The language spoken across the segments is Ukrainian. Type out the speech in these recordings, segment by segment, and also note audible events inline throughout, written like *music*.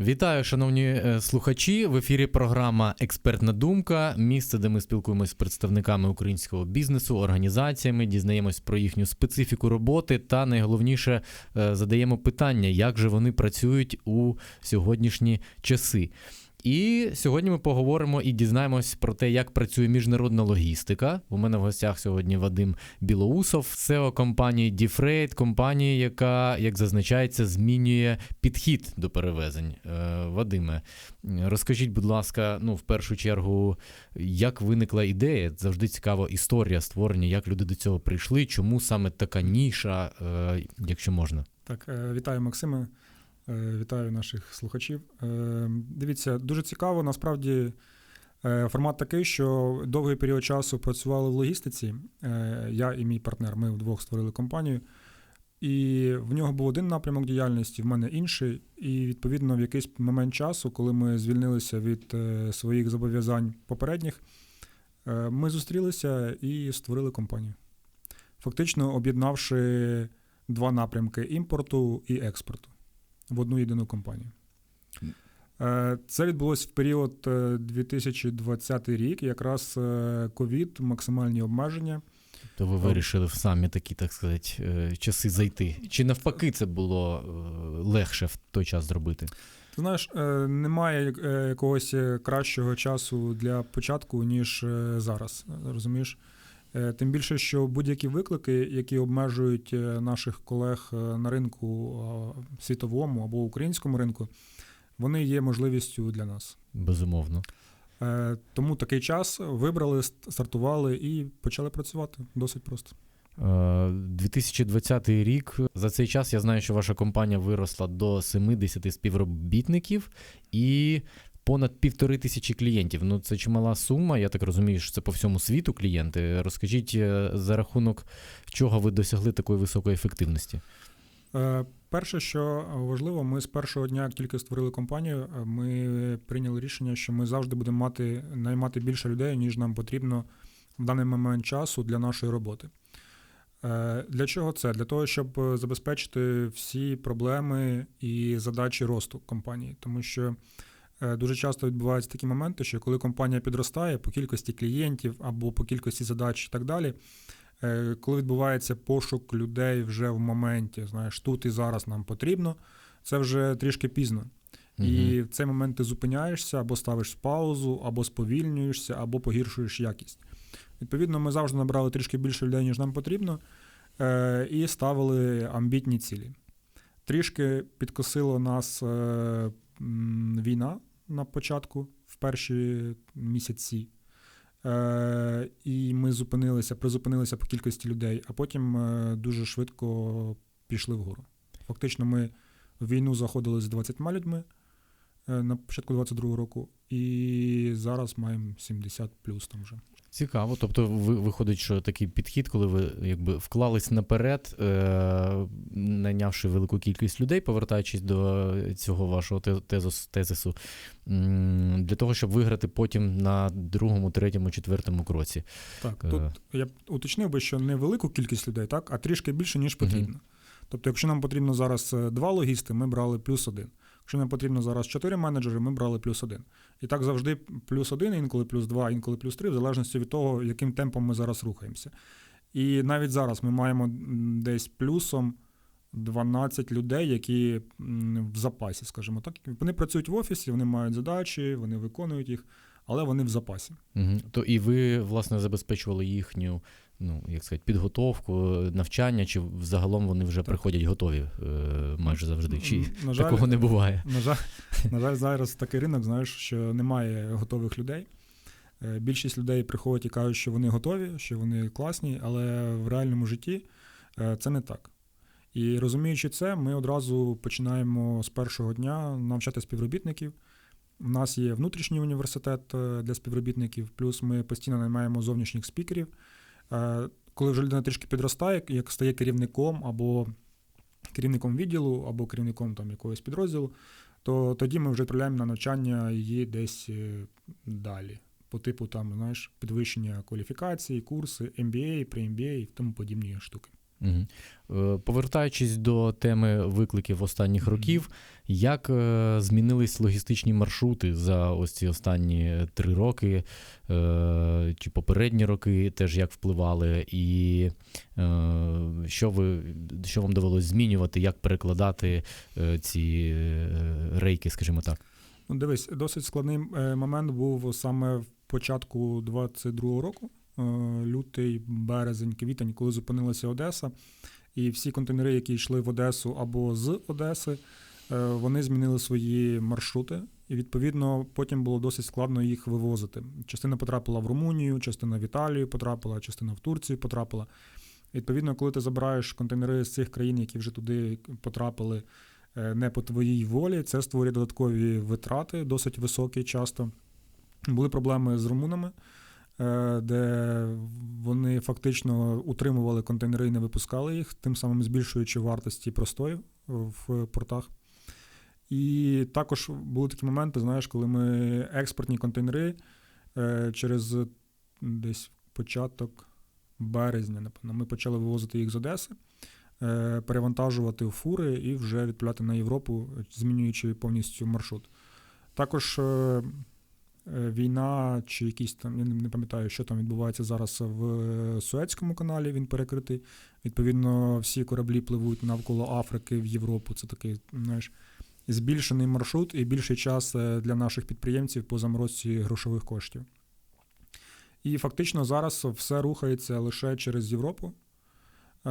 Вітаю, шановні е, слухачі. В ефірі програма Експертна думка. Місце, де ми спілкуємося з представниками українського бізнесу, організаціями, дізнаємось про їхню специфіку роботи та найголовніше е, задаємо питання, як же вони працюють у сьогоднішні часи. І сьогодні ми поговоримо і дізнаємось про те, як працює міжнародна логістика. У мене в гостях сьогодні Вадим Білоусов, SEO компанії Dfreight, компанії, яка, як зазначається, змінює підхід до перевезень. Е, Вадиме, розкажіть, будь ласка, ну в першу чергу, як виникла ідея? Завжди цікава історія створення, як люди до цього прийшли, чому саме така ніша, е, якщо можна. Так, е, вітаю Максиме. Е, Вітаю наших слухачів. Е, Дивіться, дуже цікаво. Насправді е, формат такий, що довгий період часу працювали в логістиці. Я і мій партнер, ми вдвох створили компанію. І в нього був один напрямок діяльності, в мене інший. І відповідно в якийсь момент часу, коли ми звільнилися від своїх зобов'язань попередніх, ми зустрілися і створили компанію. Фактично об'єднавши два напрямки імпорту і експорту в одну єдину компанію. Е, Це відбулося в період е, 2020 рік, якраз е, ковід, максимальні обмеження. То ви вирішили в самі такі, так сказати, е, часи зайти. Чи навпаки це було е, легше в той час зробити? Ти знаєш, е, немає е, якогось е, кращого часу для початку, ніж е, зараз. Розумієш? Е, Тим більше, що будь-які виклики, які обмежують е, наших колег е, на ринку світовому або українському ринку, вони є можливістю для нас. Безумовно. Тому такий час вибрали, стартували і почали працювати досить просто. Е, 2020 рік. За цей час я знаю, що ваша компанія виросла до 70 співробітників і понад півтори тисячі клієнтів. Ну це чимала сума. Я так розумію, що це по всьому світу клієнти. Розкажіть, е, за рахунок чого ви досягли такої високої ефективності? Е, Перше, що важливо, ми з першого дня, як тільки створили компанію, е, ми прийняли рішення, що ми завжди будемо мати наймати більше людей, ніж нам потрібно в даний момент часу для нашої роботи. Для чого це? Для того, щоб забезпечити всі проблеми і задачі росту компанії. Тому що дуже часто відбуваються такі моменти, що коли компанія підростає по кількості клієнтів або по кількості задач і так далі, е, коли відбувається пошук людей вже в моменті, знаєш, тут і зараз нам потрібно, це вже трішки пізно. І в цей момент ти зупиняєшся або ставиш паузу, або сповільнюєшся, або погіршуєш якість. Відповідно, ми завжди набрали трішки більше людей, ніж нам потрібно, е, і ставили амбітні цілі. Трішки підкосило нас е, війна на початку, в перші місяці. Е, і ми зупинилися, призупинилися по кількості людей, а потім е, дуже швидко пішли вгору. Фактично, ми в війну заходили з 20 людьми на початку 22-го року, і зараз маємо 70 плюс там вже. Цікаво. Тобто, ви виходить, що такий підхід, коли ви якби вклались наперед, е, найнявши велику кількість людей, повертаючись до цього вашого те- тезос, тезису, для того, щоб виграти потім на другому, третьому, четвертому кроці. Так, Е. тут я б уточнив би, що не велику кількість людей, так, а трішки більше, ніж потрібно. Тобто, якщо нам потрібно зараз е, два логісти, ми брали плюс один. Якщо нам потрібно зараз чотири менеджери, ми брали плюс один. І так завжди плюс один, інколи плюс два, інколи плюс три, в залежності від того, яким темпом ми зараз рухаємося. І навіть зараз ми маємо десь плюсом 12 людей, які в запасі, скажімо так. Вони працюють в офісі, вони мають задачі, вони виконують їх, але вони в запасі. Угу. То і ви, власне, забезпечували їхню, ну, як сказати, підготовку, навчання, чи взагалом вони вже приходять готові е, майже завжди? Чи На жаль, такого не буває? На жаль, *laughs* на жаль, зараз такий ринок, знаєш, що немає готових людей. Е, Більшість людей приходять і кажуть, що вони готові, що вони класні, але в реальному житті е, це не так. І розуміючи це, ми одразу починаємо з першого дня навчати співробітників. У нас є внутрішній університет е, для співробітників, плюс ми постійно наймаємо зовнішніх спікерів. Е, Коли вже людина трішки підростає, як стає керівником або керівником відділу, або керівником там, якогось підрозділу, то тоді ми вже відправляємо на навчання її десь е, далі. По типу там, знаєш, підвищення кваліфікації, курси, MBA, pre-MBA і тому подібні штуки. Е, Повертаючись до теми викликів останніх років, як е, змінились логістичні маршрути за ось ці останні три роки, е, чи попередні роки теж як впливали, і що, ви, що вам довелось змінювати, як перекладати ці рейки, скажімо так? Ну, дивись, досить складний момент був саме в початку 22-го року, лютий, березень, квітень, коли зупинилася Одеса. І всі контейнери, які йшли в Одесу або з Одеси, е, вони змінили свої маршрути, і відповідно потім було досить складно їх вивозити. Частина потрапила в Румунію, частина в Італію потрапила, частина в Турцію потрапила. Відповідно, коли ти забираєш контейнери з цих країн, які вже туди потрапили е, не по твоїй волі, це створює додаткові витрати, досить високі часто. Були проблеми з румунами, е, де вони фактично утримували контейнери і не випускали їх, тим самим збільшуючи вартості простою в портах. І також були такі моменти, знаєш, коли ми експортні контейнери е, через десь початок березня, напевно, ми почали вивозити їх з Одеси, е, перевантажувати в фури і вже відправляти на Європу, змінюючи повністю маршрут. Також е, е, війна чи якісь там, я не пам'ятаю, що там відбувається зараз в Суецькому каналі, він перекритий. Відповідно, всі кораблі пливуть навколо Африки в Європу. Це такий, знаєш, збільшений маршрут і більший час е, для наших підприємців по заморозці грошових коштів. І фактично зараз все рухається лише через Європу. Е,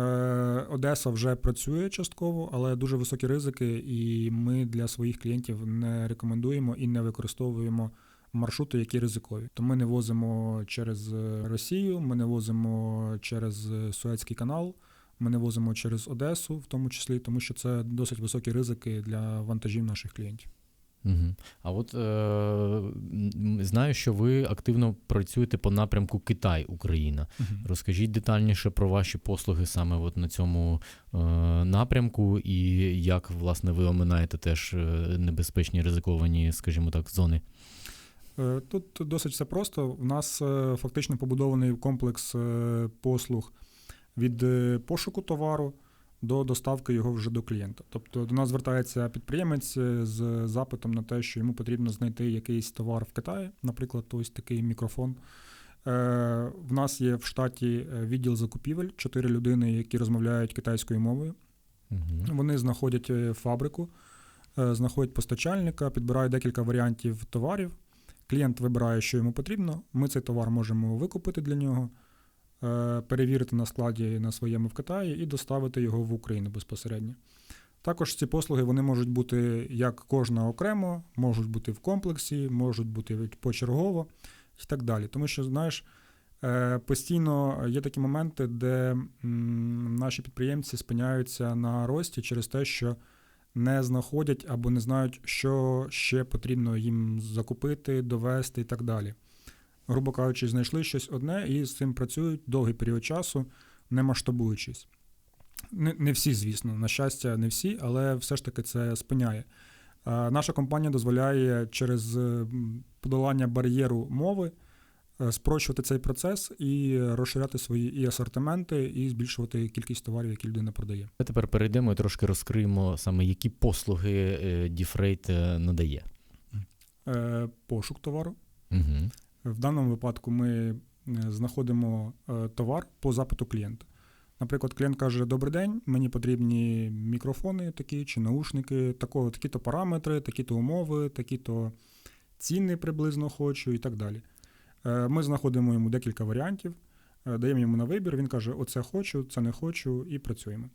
Одеса вже працює частково, але дуже високі ризики, і ми для своїх клієнтів не рекомендуємо і не використовуємо маршрути, які ризикові. То ми не возимо через е, Росію, ми не возимо через е, Суецький канал, ми не возимо через Одесу, в тому числі, тому що це досить високі ризики для вантажів наших клієнтів. Угу. А от е, знаю, що ви активно працюєте по напрямку Китай-Україна. Розкажіть детальніше про ваші послуги саме от на цьому е, напрямку, і як власне ви оминаєте теж е, небезпечні ризиковані, скажімо так, зони. Е, Тут досить все просто. У нас е, фактично побудований комплекс е, послуг від пошуку товару до доставки його вже до клієнта. Тобто до нас звертається підприємець з запитом на те, що йому потрібно знайти якийсь товар в Китаї, наприклад, ось такий мікрофон. В нас є в штаті відділ закупівель, чотири людини, які розмовляють китайською мовою. Угу. Вони знаходять фабрику, знаходять постачальника, підбирають декілька варіантів товарів. Клієнт вибирає, що йому потрібно. Ми цей товар можемо викупити для нього, е, перевірити на складі на своєму в Китаї і доставити його в Україну безпосередньо. Також ці послуги вони можуть бути як кожна окремо, можуть бути в комплексі, можуть бути почергово і так далі. Тому що, знаєш, е, постійно є такі моменти, де наші підприємці спиняються на рості через те, що не знаходять або не знають, що ще потрібно їм закупити, довести і так далі. Грубо кажучи, знайшли щось одне і з цим працюють довгий період часу, не масштабуючись. Не, не всі, звісно, на щастя, не всі, але все ж таки це спиняє. Наша компанія дозволяє через подолання бар'єру мови спрощувати цей процес і розширяти свої і асортименти, і збільшувати кількість товарів, які людина продає. А тепер перейдемо і трошки розкриємо саме, які послуги е, Діфрейт е, надає. Е, Пошук товару. Угу. В даному випадку ми е, знаходимо е, товар по запиту клієнта. Наприклад, клієнт каже: Добрий день, мені потрібні мікрофони такі чи наушники, такі-то параметри, такі-то умови, такі-то ціни приблизно хочу і так далі. Е, Ми знаходимо йому декілька варіантів, е, даємо йому на вибір. Він каже: Оце хочу, це не хочу, і працюємо.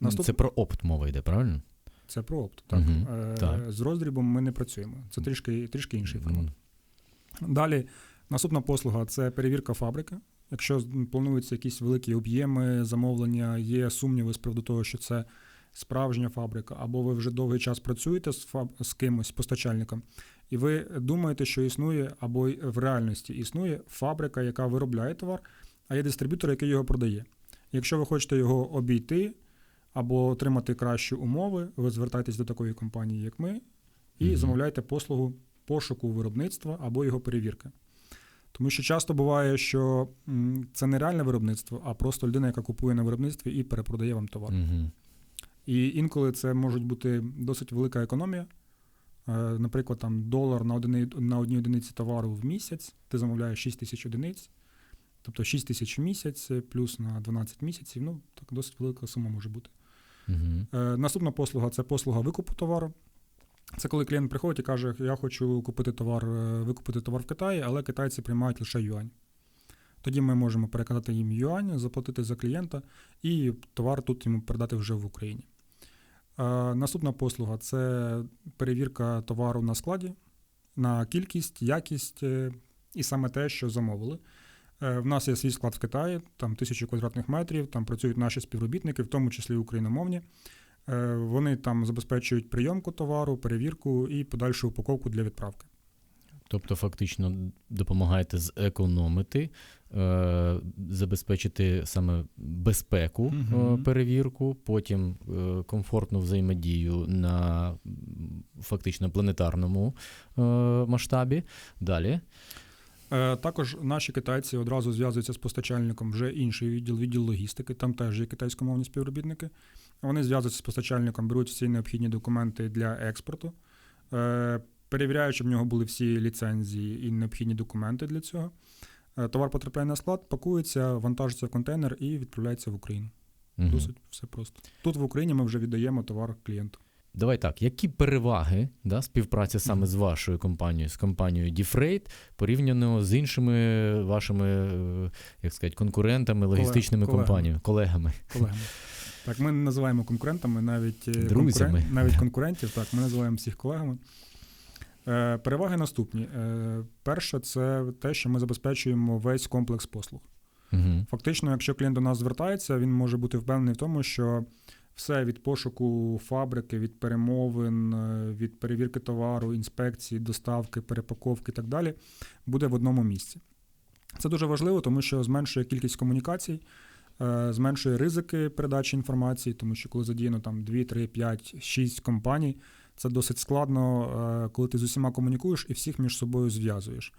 Наступ... Це про опт мова йде, правильно? Це про опт. Так. Е, так. З роздрібом ми не працюємо. Це трішки, трішки інший формат. Далі наступна послуга це перевірка фабрики. Якщо плануються якісь великі об'єми замовлення, є сумніви з приводу того, що це справжня фабрика, або ви вже довгий час працюєте з, фаб... з кимось, постачальником, і ви думаєте, що існує, або в реальності існує фабрика, яка виробляє товар, а є дистриб'ютор, який його продає. Якщо ви хочете його обійти або отримати кращі умови, ви звертаєтесь до такої компанії, як ми, і Мгм. замовляєте послугу пошуку виробництва або його перевірки. Тому що часто буває, що це не реальне виробництво, а просто людина, яка купує на виробництві і перепродає вам товар. Угу. І інколи це може бути досить велика економія. Е, Наприклад, там долар на, одини, на одній одиниці товару в місяць, ти замовляєш 6 тисяч одиниць, тобто 6 тисяч в місяць плюс на 12 місяців. Ну, так досить велика сума може бути. Угу. Наступна послуга це послуга викупу товару. Це коли клієнт приходить і каже, я хочу купити товар, е, викупити товар в Китаї, але китайці приймають лише юань. Тоді ми можемо переказати їм юань, заплатити за клієнта і товар тут йому передати вже в Україні. Е, Наступна послуга це перевірка товару на складі, на кількість, якість е, і саме те, що замовили. Е, В нас є свій склад в Китаї, там тисячу квадратних метрів, там працюють наші співробітники, в тому числі україномовні. Вони там забезпечують прийомку товару, перевірку і подальшу упаковку для відправки. Тобто, фактично допомагаєте зекономити, забезпечити саме безпеку е, Мгм. перевірку, потім е, комфортну взаємодію на фактично планетарному е, масштабі. Далі. Е, Також наші китайці одразу зв'язуються з постачальником вже інший відділ, відділ логістики. Там теж є китайськомовні співробітники. Вони зв'язуються з постачальником, беруть всі необхідні документи для експорту, е, перевіряють, щоб в нього були всі ліцензії і необхідні документи для цього. Е, Товар потрапляє на склад, пакується, вантажиться в контейнер і відправляється в Україну. Мгм. Досить все просто. Тут в Україні ми вже віддаємо товар клієнту. Давай так, які переваги да, співпраці саме з вашою компанією, з компанією Діфрейт, порівняно з іншими вашими, е, як сказати, конкурентами, логістичними колегами. компаніями, колегами? колегами. Так, ми не називаємо конкурентами, навіть е, Друзями. конкурен- навіть *laughs* конкурентів. Так, ми називаємо всіх колегами. Е, переваги наступні. Е, перше, це те, що ми забезпечуємо весь комплекс послуг. Угу. Фактично, якщо клієнт до нас звертається, він може бути впевнений в тому, що все від пошуку фабрики, від перемовин, е, від перевірки товару, інспекції, доставки, перепаковки і так далі буде в одному місці. Це дуже важливо, тому що зменшує кількість комунікацій, зменшує ризики передачі інформації, тому що коли задіяно там 2, 3, 5, 6 компаній, це досить складно, е, коли ти з усіма комунікуєш і всіх між собою зв'язуєш.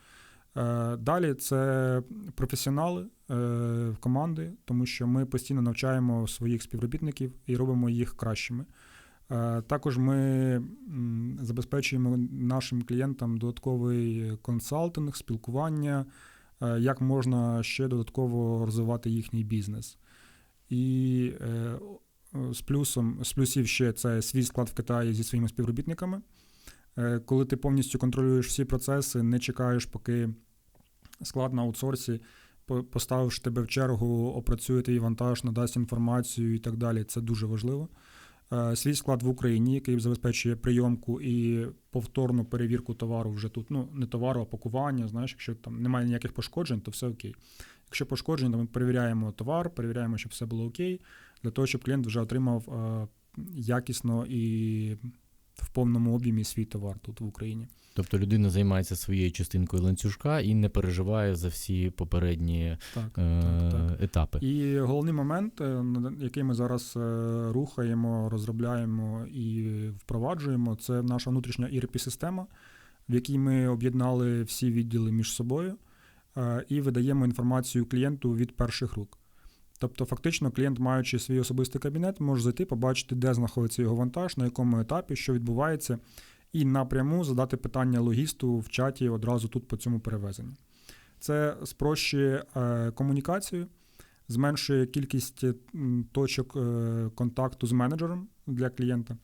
Е, Далі це професіонали е, команди, тому що ми постійно навчаємо своїх співробітників і робимо їх кращими. Також ми забезпечуємо нашим клієнтам додатковий консалтинг, спілкування, як можна ще додатково розвивати їхній бізнес. І з плюсом, з плюсів ще це свій склад в Китаї зі своїми співробітниками. Е, Коли ти повністю контролюєш всі процеси, не чекаєш, поки склад на аутсорсі, по- поставивши тебе в чергу, опрацює твій вантаж, надасть інформацію і так далі. Це дуже важливо. Е, Свій склад в Україні, який забезпечує прийомку і повторну перевірку товару вже тут. Ну, не товару, а пакування. Знаєш, якщо там немає ніяких пошкоджень, то все окей. Якщо пошкоджень, то ми перевіряємо товар, перевіряємо, щоб все було окей, для того, щоб клієнт вже отримав е, якісно і в повному об'ємі свій товар тут в Україні. Тобто людина займається своєю частинкою ланцюжка і не переживає за всі попередні Так, е, так, так. етапи. І головний момент, е, на який ми зараз е, рухаємо, розробляємо і впроваджуємо, це наша внутрішня ERP-система, в якій ми об'єднали всі відділи між собою і видаємо інформацію клієнту від перших рук. Тобто, фактично, клієнт, маючи свій особистий кабінет, може зайти, побачити, де знаходиться його вантаж, на якому етапі, що відбувається, і напряму задати питання логісту в чаті одразу тут по цьому перевезенню. Це спрощує е, комунікацію, зменшує кількість точок е, контакту з менеджером для клієнта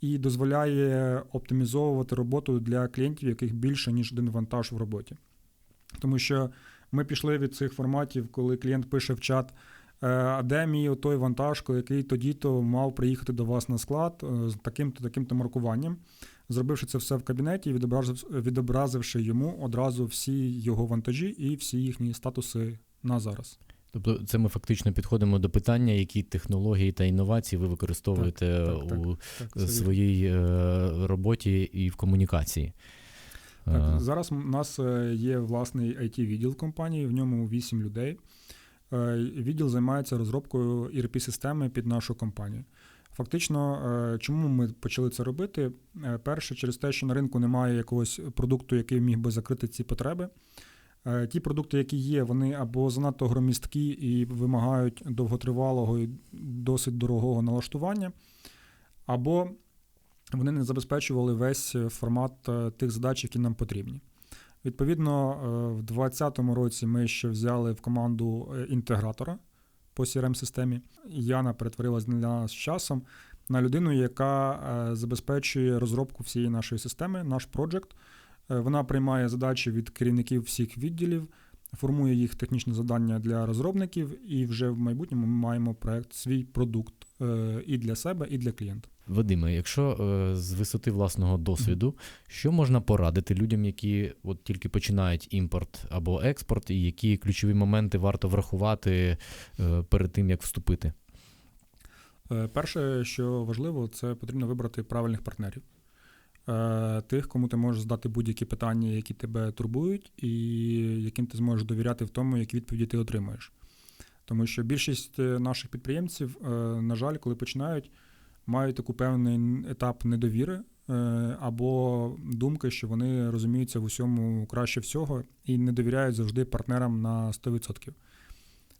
і дозволяє оптимізовувати роботу для клієнтів, яких більше, ніж один вантаж в роботі. Тому що ми пішли від цих форматів, коли клієнт пише в чат. «Е, А де мій той вантаж, який тоді-то мав приїхати до вас на склад е, з таким-то таким-то маркуванням, зробивши це все в кабінеті, відобразивши йому одразу всі його вантажі і всі їхні статуси на зараз. Тобто, це ми фактично підходимо до питання, які технології та інновації ви використовуєте Так, так, так. у Так, своїй е, роботі і в комунікації. Так, зараз у нас є власний it відділ компанії, в ньому 8 людей. Е, Відділ займається розробкою ERP-системи під нашу компанію. Фактично, е, чому ми почали це робити? Е, Перше, через те, що на ринку немає якогось продукту, який міг би закрити ці потреби. Ті продукти, які є, вони або занадто громісткі і вимагають довготривалого і досить дорогого налаштування, або вони не забезпечували весь формат тих задач, які нам потрібні. Відповідно, е, в 2020 році ми ще взяли в команду е, інтегратора по CRM-системі. Яна перетворилась для нас з часом на людину, яка е, забезпечує розробку всієї нашої системи, наш проджект. Вона приймає задачі від керівників всіх відділів, формує їх технічне завдання для розробників, і вже в майбутньому ми маємо проект свій продукт і для себе, і для клієнта. Вадиме, якщо е, з висоти власного досвіду, що можна порадити людям, які от тільки починають імпорт або експорт, і які ключові моменти варто врахувати е, перед тим, як вступити? Е, Перше, що важливо, це потрібно вибрати правильних партнерів. Тих, кому ти можеш задати будь-які питання, які тебе турбують, і яким ти зможеш довіряти в тому, які відповіді ти отримаєш. Тому що більшість наших підприємців, на жаль, коли починають, мають таку певний етап недовіри е, або думки, що вони розуміються в усьому краще всього і не довіряють завжди партнерам на 100%.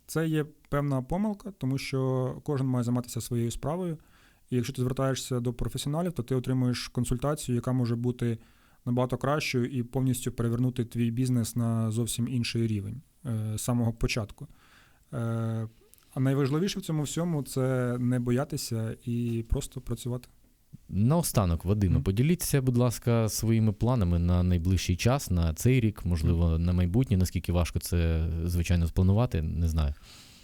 Це є певна помилка, тому що кожен має займатися своєю справою. І якщо ти звертаєшся до професіоналів, то ти отримуєш консультацію, яка може бути набагато кращою і повністю перевернути твій бізнес на зовсім інший рівень е, з самого початку. А найважливіше в цьому всьому це не боятися і просто працювати. Наостанок, Вадиме, Мгм. поділіться, будь ласка, своїми планами на найближчий час, на цей рік, можливо, на майбутнє. Наскільки важко це, звичайно, спланувати, не знаю.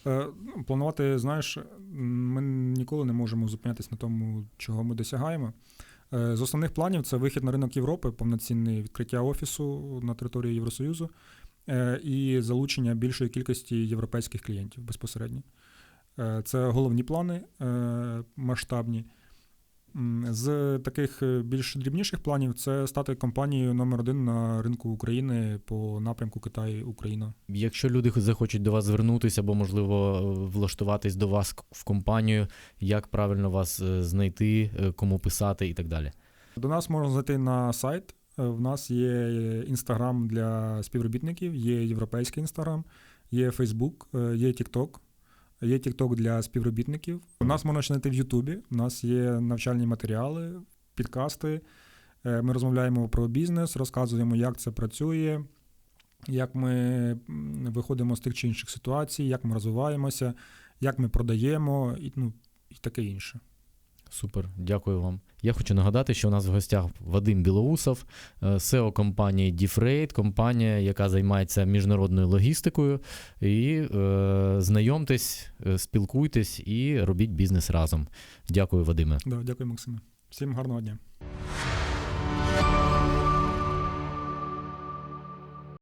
Е, ну, Планувати, знаєш, ми ніколи не можемо зупинятися на тому, чого ми досягаємо. Е, З основних планів це вихід на ринок Європи, повноцінне відкриття офісу на території Євросоюзу е, і залучення більшої кількості європейських клієнтів безпосередньо. Е, Це головні плани е, масштабні. З таких е, більш дрібніших планів це стати компанією номер один на ринку України по напрямку Китай-Україна. Якщо люди захочуть до вас звернутися або, можливо, влаштуватись до вас в компанію, як правильно вас знайти, кому писати і так далі. До нас можна зайти на сайт. В нас є інстаграм для співробітників, є європейський інстаграм, є Фейсбук, є Тікток, є Тікток для співробітників. У нас можна знайти в Ютубі. У нас є навчальні матеріали, підкасти. Е, Ми розмовляємо про бізнес, розказуємо, як це працює, як ми виходимо з тих чи інших ситуацій, як ми розвиваємося, як ми продаємо і, ну, і таке інше. Супер, дякую вам. Я хочу нагадати, що у нас в гостях Вадим Білоусов, е, SEO компанії Діфрейд, компанія, яка займається міжнародною логістикою. І е, знайомтесь, е, спілкуйтесь і робіть бізнес разом. Дякую, Вадиме. Да, дякую, Максиме. Всім гарного дня.